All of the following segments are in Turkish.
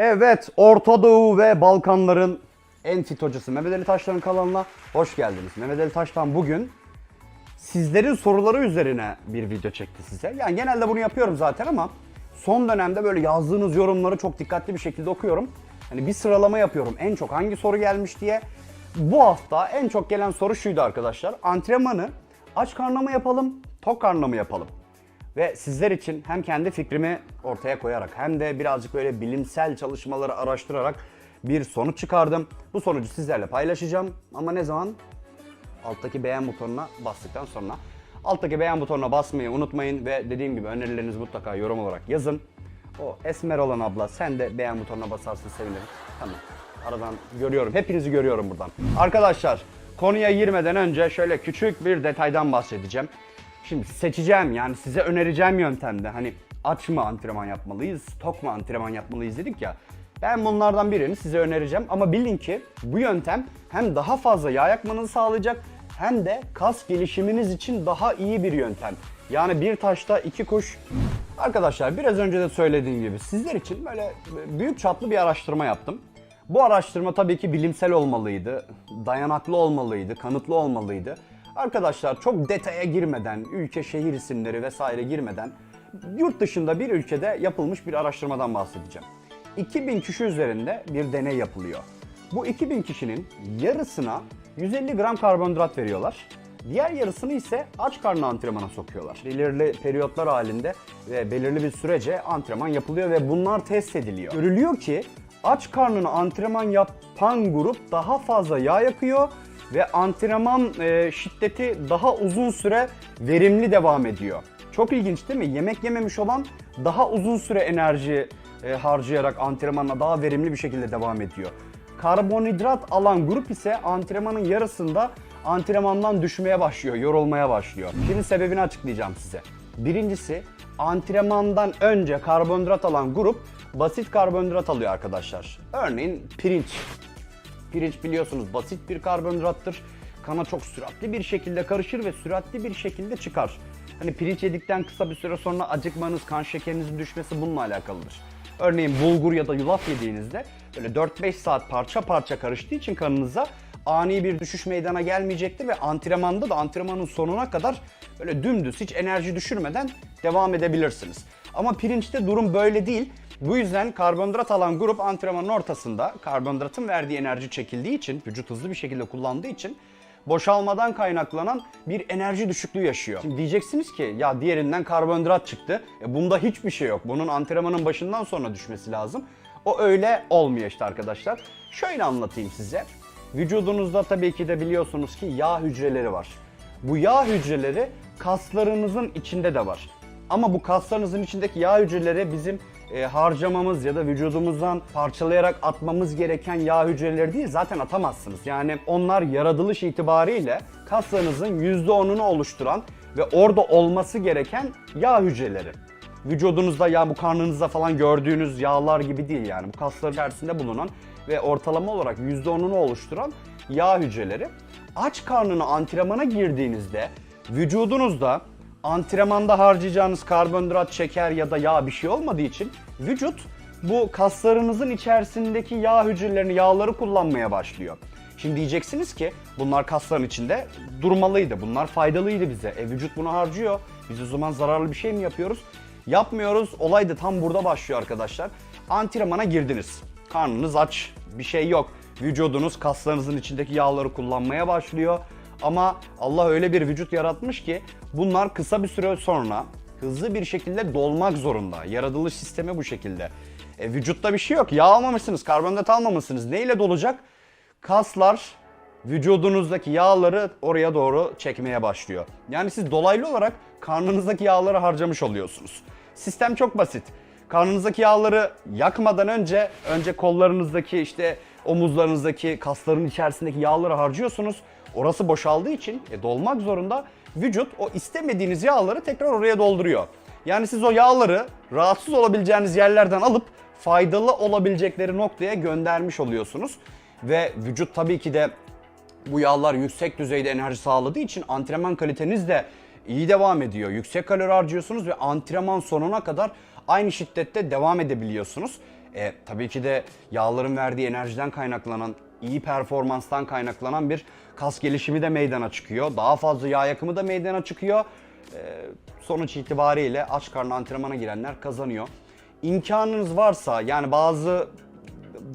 Evet, Orta Doğu ve Balkanların en fit hocası Mehmet Ali Taş'tan kanalına hoş geldiniz. Mehmet Ali Taş'tan bugün sizlerin soruları üzerine bir video çekti size. Yani genelde bunu yapıyorum zaten ama son dönemde böyle yazdığınız yorumları çok dikkatli bir şekilde okuyorum. Hani bir sıralama yapıyorum. En çok hangi soru gelmiş diye. Bu hafta en çok gelen soru şuydu arkadaşlar. Antrenmanı aç karnına mı yapalım, tok karnına mı yapalım? Ve sizler için hem kendi fikrimi ortaya koyarak hem de birazcık böyle bilimsel çalışmaları araştırarak bir sonuç çıkardım. Bu sonucu sizlerle paylaşacağım. Ama ne zaman? Alttaki beğen butonuna bastıktan sonra. Alttaki beğen butonuna basmayı unutmayın ve dediğim gibi önerilerinizi mutlaka yorum olarak yazın. O esmer olan abla sen de beğen butonuna basarsın sevinirim. Tamam. Aradan görüyorum. Hepinizi görüyorum buradan. Arkadaşlar konuya girmeden önce şöyle küçük bir detaydan bahsedeceğim. Şimdi seçeceğim yani size önereceğim yöntemde hani aç mı antrenman yapmalıyız, tok mu antrenman yapmalıyız dedik ya. Ben bunlardan birini size önereceğim ama bilin ki bu yöntem hem daha fazla yağ yakmanızı sağlayacak hem de kas gelişiminiz için daha iyi bir yöntem. Yani bir taşta iki kuş. Arkadaşlar biraz önce de söylediğim gibi sizler için böyle büyük çaplı bir araştırma yaptım. Bu araştırma tabii ki bilimsel olmalıydı, dayanaklı olmalıydı, kanıtlı olmalıydı. Arkadaşlar çok detaya girmeden, ülke, şehir isimleri vesaire girmeden yurt dışında bir ülkede yapılmış bir araştırmadan bahsedeceğim. 2000 kişi üzerinde bir deney yapılıyor. Bu 2000 kişinin yarısına 150 gram karbonhidrat veriyorlar. Diğer yarısını ise aç karnına antrenmana sokuyorlar. Belirli periyotlar halinde ve belirli bir sürece antrenman yapılıyor ve bunlar test ediliyor. Görülüyor ki aç karnına antrenman yapan grup daha fazla yağ yakıyor ve antrenman e, şiddeti daha uzun süre verimli devam ediyor. Çok ilginç değil mi? Yemek yememiş olan daha uzun süre enerji e, harcayarak antrenmanına daha verimli bir şekilde devam ediyor. Karbonhidrat alan grup ise antrenmanın yarısında antrenmandan düşmeye başlıyor, yorulmaya başlıyor. Şimdi sebebini açıklayacağım size. Birincisi antrenmandan önce karbonhidrat alan grup basit karbonhidrat alıyor arkadaşlar. Örneğin pirinç. Pirinç biliyorsunuz basit bir karbonhidrattır. Kana çok süratli bir şekilde karışır ve süratli bir şekilde çıkar. Hani pirinç yedikten kısa bir süre sonra acıkmanız, kan şekerinizin düşmesi bununla alakalıdır. Örneğin bulgur ya da yulaf yediğinizde böyle 4-5 saat parça parça karıştığı için kanınıza ani bir düşüş meydana gelmeyecektir ve antrenmanda da antrenmanın sonuna kadar böyle dümdüz hiç enerji düşürmeden devam edebilirsiniz. Ama pirinçte durum böyle değil. Bu yüzden karbonhidrat alan grup antrenmanın ortasında karbonhidratın verdiği enerji çekildiği için, vücut hızlı bir şekilde kullandığı için boşalmadan kaynaklanan bir enerji düşüklüğü yaşıyor. Şimdi diyeceksiniz ki ya diğerinden karbonhidrat çıktı. E bunda hiçbir şey yok. Bunun antrenmanın başından sonra düşmesi lazım. O öyle olmuyor işte arkadaşlar. Şöyle anlatayım size. Vücudunuzda tabii ki de biliyorsunuz ki yağ hücreleri var. Bu yağ hücreleri kaslarınızın içinde de var. Ama bu kaslarınızın içindeki yağ hücreleri bizim e, harcamamız ya da vücudumuzdan parçalayarak atmamız gereken yağ hücreleri değil zaten atamazsınız. Yani onlar yaratılış itibariyle kaslarınızın %10'unu oluşturan ve orada olması gereken yağ hücreleri. Vücudunuzda ya bu karnınızda falan gördüğünüz yağlar gibi değil yani. Bu kaslar içerisinde bulunan ve ortalama olarak %10'unu oluşturan yağ hücreleri. Aç karnına antrenmana girdiğinizde vücudunuzda antrenmanda harcayacağınız karbonhidrat, şeker ya da yağ bir şey olmadığı için vücut bu kaslarınızın içerisindeki yağ hücrelerini, yağları kullanmaya başlıyor. Şimdi diyeceksiniz ki bunlar kasların içinde durmalıydı. Bunlar faydalıydı bize. E vücut bunu harcıyor. Biz o zaman zararlı bir şey mi yapıyoruz? Yapmıyoruz. Olay da tam burada başlıyor arkadaşlar. Antrenmana girdiniz. Karnınız aç. Bir şey yok. Vücudunuz kaslarınızın içindeki yağları kullanmaya başlıyor. Ama Allah öyle bir vücut yaratmış ki bunlar kısa bir süre sonra hızlı bir şekilde dolmak zorunda. Yaratılış sistemi bu şekilde. E, vücutta bir şey yok. Yağ almamışsınız, karbonhidrat almamışsınız. Neyle dolacak? Kaslar vücudunuzdaki yağları oraya doğru çekmeye başlıyor. Yani siz dolaylı olarak karnınızdaki yağları harcamış oluyorsunuz. Sistem çok basit. Karnınızdaki yağları yakmadan önce önce kollarınızdaki işte omuzlarınızdaki kasların içerisindeki yağları harcıyorsunuz. Orası boşaldığı için e, dolmak zorunda. Vücut o istemediğiniz yağları tekrar oraya dolduruyor. Yani siz o yağları rahatsız olabileceğiniz yerlerden alıp faydalı olabilecekleri noktaya göndermiş oluyorsunuz. Ve vücut tabii ki de bu yağlar yüksek düzeyde enerji sağladığı için antrenman kaliteniz de iyi devam ediyor. Yüksek kalori harcıyorsunuz ve antrenman sonuna kadar aynı şiddette devam edebiliyorsunuz. E, tabii ki de yağların verdiği enerjiden kaynaklanan, iyi performanstan kaynaklanan bir kas gelişimi de meydana çıkıyor. Daha fazla yağ yakımı da meydana çıkıyor. E, sonuç itibariyle aç karnı antrenmana girenler kazanıyor. İmkanınız varsa yani bazı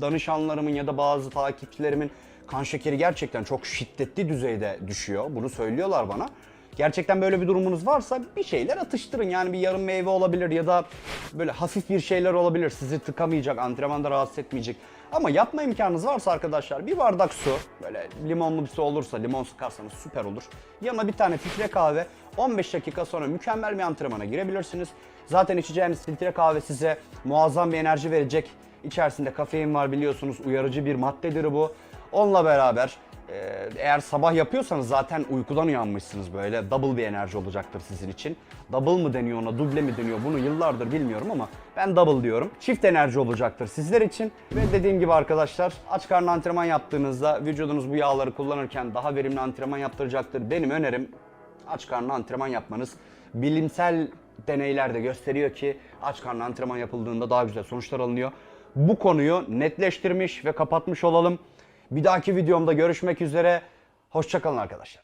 danışanlarımın ya da bazı takipçilerimin kan şekeri gerçekten çok şiddetli düzeyde düşüyor. Bunu söylüyorlar bana. Gerçekten böyle bir durumunuz varsa bir şeyler atıştırın. Yani bir yarım meyve olabilir ya da böyle hafif bir şeyler olabilir. Sizi tıkamayacak, antrenmanda rahatsız etmeyecek. Ama yapma imkanınız varsa arkadaşlar bir bardak su, böyle limonlu bir su olursa limon sıkarsanız süper olur. Yanına bir tane filtre kahve, 15 dakika sonra mükemmel bir antrenmana girebilirsiniz. Zaten içeceğiniz filtre kahve size muazzam bir enerji verecek. İçerisinde kafein var biliyorsunuz, uyarıcı bir maddedir bu. Onunla beraber e, eğer sabah yapıyorsanız zaten uykudan uyanmışsınız böyle. Double bir enerji olacaktır sizin için. Double mı deniyor ona, duble mi deniyor bunu yıllardır bilmiyorum ama ben double diyorum. Çift enerji olacaktır sizler için. Ve dediğim gibi arkadaşlar aç karnı antrenman yaptığınızda vücudunuz bu yağları kullanırken daha verimli antrenman yaptıracaktır. Benim önerim aç karnı antrenman yapmanız. Bilimsel deneyler de gösteriyor ki aç karnı antrenman yapıldığında daha güzel sonuçlar alınıyor. Bu konuyu netleştirmiş ve kapatmış olalım. Bir dahaki videomda görüşmek üzere. Hoşçakalın arkadaşlar.